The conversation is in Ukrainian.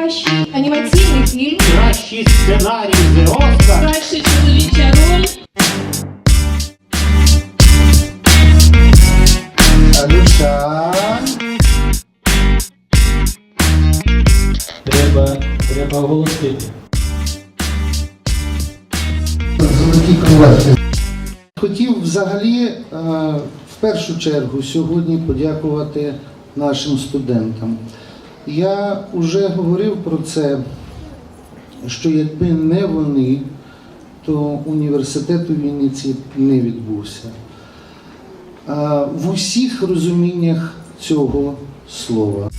Кращий анімаційний фільм. Кращий сценарій The Oscar. Краща чоловіча роль. Алюша. Треба, треба оголосити. Золоті. Хотів взагалі е, в першу чергу сьогодні подякувати нашим студентам. Я вже говорив про це, що якби не вони, то університет у Вінниці не відбувся. В усіх розуміннях цього слова.